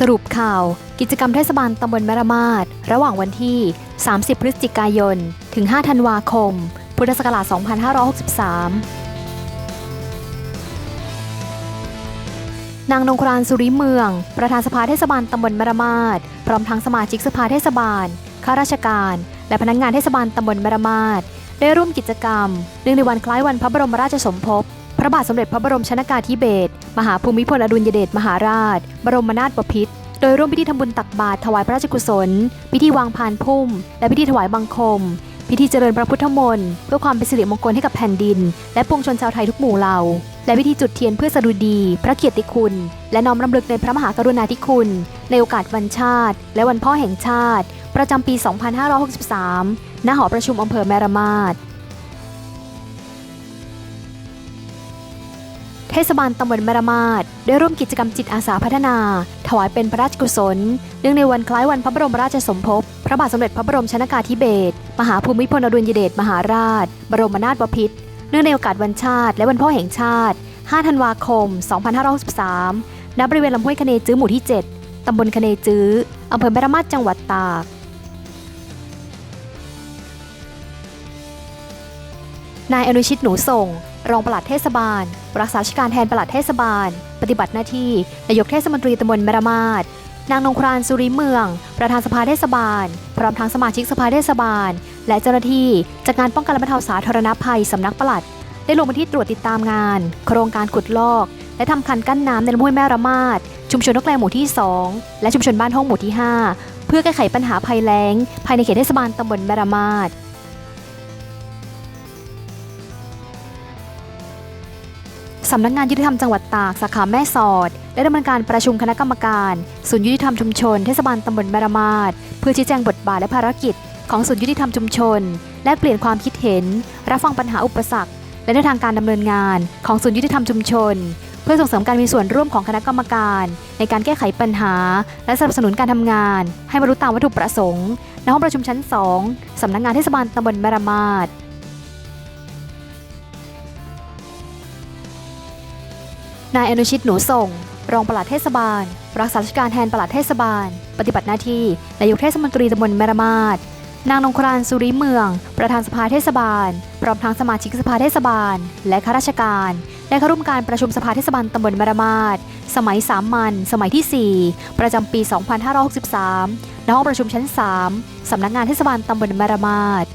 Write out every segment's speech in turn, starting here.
สรุปข่าว กิจกรรมเทศบาลตำบลแมรมาดระหว่างวันที่ 30 พฤศจิกายน ถึง 5 ธันวาคม พุทธศักราช 2563นางนงครานสุริเมือง ประธานสภาเทศบาลตำบลแมรมาดพร้อมทั้งสมาชิกสภาเทศบาล ข้าราชการ และพนักงานเทศบาลตำบลแมรมาดได้ร่วมกิจกรรมเนื่องในวันคล้ายวันพระบรมราชสมภพ พระบาทสมเด็จพระบรมชนากาธิเบศรมหาภูมิพลอดุลยเดชมหาราช บรมนาถบพิตรโดยร่วมพิธีทำบุญตักบาตรถวายพระราชกุศล พิธีวางพานพุ่ม และพิธีถวายบังคม พิธีเจริญพระพุทธมนต์เพื่อความเป็นสิริมงคลให้กับแผ่นดิน และปวงชนชาวไทยทุกหมู่เหล่า และพิธีจุดเทียนเพื่อสดุดี พระเกียรติคุณ และน้อมรำลึกในพระมหากรุณาธิคุณ ในโอกาสวันชาติ และวันพ่อแห่งชาติ ประจำปี 2563 ณ หอประชุมอำเภอแมระมาด เทศบาลตำบลแมระมาดได้ร่วมกิจกรรมจิตอาสาพัฒนา ถวายเป็นพระราชกุศล เนื่องในวันคล้ายวันพระบรมราชสมภพ พระบาทสมเด็จพระบรมชนากาธิเบศรมหาภูมิพลอดุลยเดชมหาราช บรมนาถบพิตรเนื่องในโอกาสวันชาติ และวันพ่อแห่งชาติ 5 ธันวาคม 2563ณบริเวณลำห้วยคะเนจื้อหมู่ที่ 7 ตำบลคะเนจื้ออำเภอแมระมาดจังหวัดตากนายอนุชิตหนูส่ง รองปลัดเทศบาล รักษาราชการแทนปลัดเทศบาล ปฏิบัติหน้าที่นายกเทศมนตรีตำบลแมระมาดนางนงครานสุริเมือง ประธานสภาเทศบาล พร้อมทั้งสมาชิกสภาเทศบาล และเจ้าหน้าที่จากงานป้องกันและบรรเทาสาธารณภัยสำนักปลัด ได้ลงพื้นที่ตรวจติดตามงาน โครงการขุดลอก และทำคันกั้นน้ำในลำห้วยแม่ระมาดชุมชนนกแรงหมู่ที่ 2 และชุมชนบ้านห้องหมู่ที่ 5 เพื่อแก้ไขปัญหาภัยแล้ง ภายในเขตเทศบาลตำบลแม่ระมาด สำนักงานยุติธรรมจังหวัดตากสาขาแม่สอด ได้ดำเนินการประชุมคณะกรรมการศูนย์ยุติธรรมชุมชนเทศบาลตำบลแมรมาดเพื่อชี้แจงบทบาทและภารกิจ ของศูนย์ยุติธรรมชุมชน และเปลี่ยนความคิดเห็น รับฟังปัญหาอุปสรรค และแนวทางการดำเนินงานของศูนย์ยุติธรรมชุมชน เพื่อส่งเสริมการมีส่วนร่วมของคณะกรรมการ ในการแก้ไขปัญหา และสนับสนุนการทำงาน ให้บรรลุตามวัตถุประสงค์ณห้องประชุมชั้น 2สำนักงานเทศบาลตำบลแมรมาด นายอนุชิตหนูส่ง รองปลัดเทศบาล รักษาราชการแทนปลัดเทศบาล ปฏิบัติหน้าที่นายกเทศมนตรีตำบลแมรมาดนางนงครานสุริเมือง ประธานสภาเทศบาล พร้อมทั้งสมาชิกสภาเทศบาล และข้าราชการ ได้เข้าร่วมการประชุมสภาเทศบาลตำบลแมรมาดสมัยสามัญสมัยที่ 4 ประจำปี 2563ณห้องประชุมชั้น 3 สำนักงานเทศบาลตำบลแมรมาด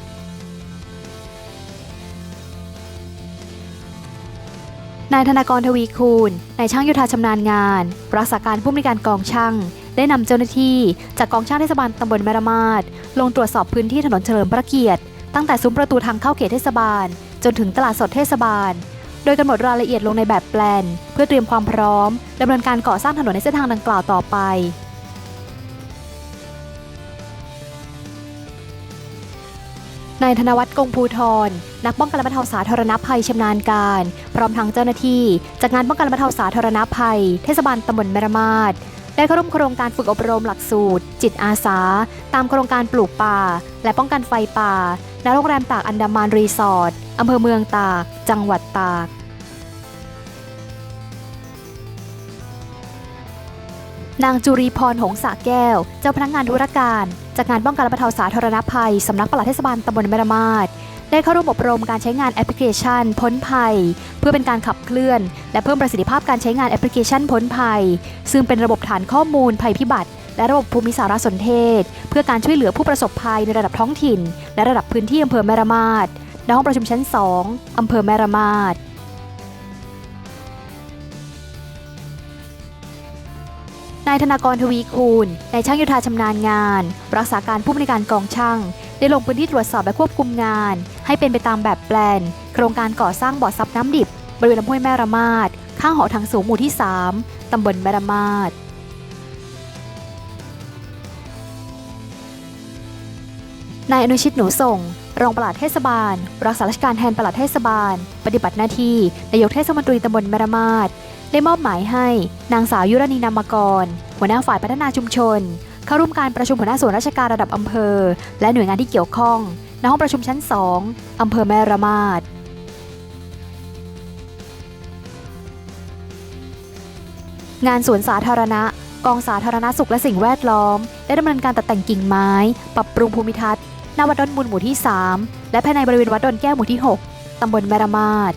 นายธนากรทวีคูณ นายช่างยุทธาชำนาญงาน รักษาการผู้บริการกองช่าง ได้นำเจ้าหน้าที่ จากกองช่างเทศบาลตำบลแมระมาดลงตรวจสอบพื้นที่ถนนเฉลิมพระเกียรติ ตั้งแต่ซุ้มประตูทางเข้าเขตเทศบาล จนถึงตลาดสดเทศบาล โดยกำหนดรายละเอียดลงในแบบแปลน เพื่อเตรียมความพร้อมดำเนินการก่อสร้างถนนในเส้นทางดังกล่าวต่อไป นายธนวัฒน์กงภูทร นักป้องกันและบรรเทาสาธารณภัยชำนาญการ พร้อมทั้งเจ้าหน้าที่ จากงานป้องกันและบรรเทาสาธารณภัย เทศบาลตำบลแมรมาดได้เข้าร่วมโครงการฝึกอบรมหลักสูตร จิตอาสา ตามโครงการปลูกป่า และป้องกันไฟป่าณโรงแรมตากอันดามันรีสอร์ทอำเภอเมืองตาก จังหวัดตาก นางจุรีพรหงสาแก้ว เจ้าพนักงานธุรการ จากงานป้องกันและบรรเทาสาธารณภัย สำนักปลัดเทศบาลตำบลแมระมาดได้เข้าร่วมอบรมการใช้งานแอปพลิเคชัน พ้นภัย เพื่อเป็นการขับเคลื่อน และเพิ่มประสิทธิภาพการใช้งานแอปพลิเคชันพ้นภัย ซึ่งเป็นระบบฐานข้อมูลภัยพิบัติ และระบบภูมิสารสนเทศ เพื่อการช่วยเหลือผู้ประสบภัยในระดับท้องถิ่น และระดับพื้นที่อำเภอแมระมาดณห้องประชุมชั้น 2อำเภอแมระมาด นายธนากรทวีคูณนายช่างโยธาชำนาญงาน รักษาการผู้บริการกองช่าง ได้ลงพื้นที่ตรวจสอบและควบคุมงาน ให้เป็นไปตามแบบแปลน โครงการก่อสร้างบ่อซับน้ำดิบบริเวณลำห้วยแม่ระมาดข้างหอทางสูงหมู่ที่ 3 ตำบลแม่ระมาดนายอนุชิตหนูส่ง รองปลัดเทศบาล รักษาราชการแทนปลัดเทศบาล ปฏิบัติหน้าที่นายกเทศมนตรีตำบลแมระมาด ได้มอบหมายให้นางสาวยุรณีนามกร หัวหน้าฝ่ายพัฒนาชุมชน เข้าร่วมการประชุมหัวหน้าส่วนราชการระดับอำเภอ และหน่วยงานที่เกี่ยวข้องณห้องประชุมชั้น 2อำเภอแม่ระมาดงานสวนสาธารณะ กองสาธารณสุขและสิ่งแวดล้อม ได้ดำเนินการตัดแต่งกิ่งไม้ ปรับปรุงภูมิทัศน์หน้าวัดดอนมูลหมู่ที่ 3 และภายในบริเวณวัดดอนแก้วหมู่ที่ 6 ตำบลแมรมาด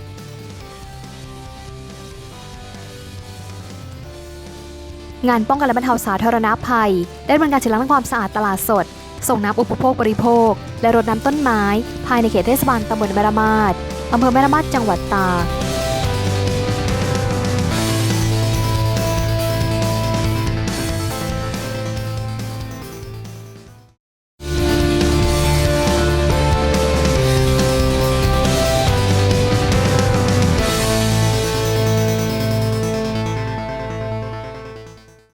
งานป้องกันและบรรเทาสาธารณภัย ได้ดำเนินการจัดล้างความสะอาดตลาดสด ส่งน้ำอุปโภคบริโภค และรดน้ำต้นไม้ ภายในเขตเทศบาลตำบลแม่ระมาดอำเภอแม่ระมาดจังหวัดตาก